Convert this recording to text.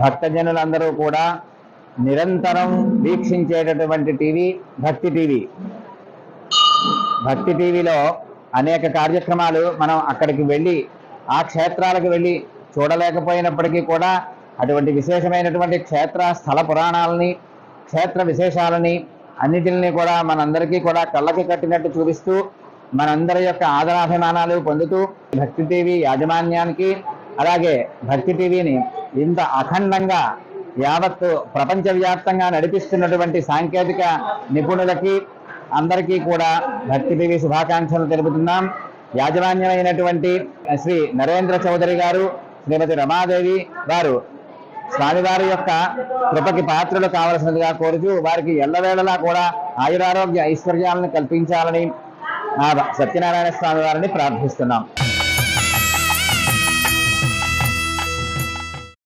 భక్తజనులందరూ కూడా నిరంతరం వీక్షించేటటువంటి టీవీ భక్తి టీవీ. భక్తి టీవీలో అనేక కార్యక్రమాలు మనం అక్కడికి వెళ్ళి ఆ క్షేత్రాలకు వెళ్ళి చూడలేకపోయినప్పటికీ కూడా అటువంటి విశేషమైనటువంటి క్షేత్ర స్థల పురాణాలని క్షేత్ర విశేషాలని అన్నిటిని కూడా మనందరికీ కూడా కళ్ళకి కట్టినట్టు చూపిస్తూ మనందరి యొక్క ఆదరాభిమానాలు పొందుతూ భక్తి టీవీ యాజమాన్యానికి అలాగే భక్తి టీవీని ఇంత అఖండంగా యావత్తు ప్రపంచవ్యాప్తంగా నడిపిస్తున్నటువంటి సాంకేతిక నిపుణులకి అందరికీ కూడా భక్తి దేవి శుభాకాంక్షలు తెలుపుతున్నాం. యాజమాన్యమైనటువంటి శ్రీ నరేంద్ర చౌదరి గారు శ్రీమతి రమాదేవి వారు స్వామివారి యొక్క కృపకి పాత్రలు కావలసినదిగా కోరుతూ వారికి ఎల్లవేళలా కూడా ఆయురారోగ్య ఐశ్వర్యాలను కల్పించాలని సత్యనారాయణ స్వామి వారిని ప్రార్థిస్తున్నాం.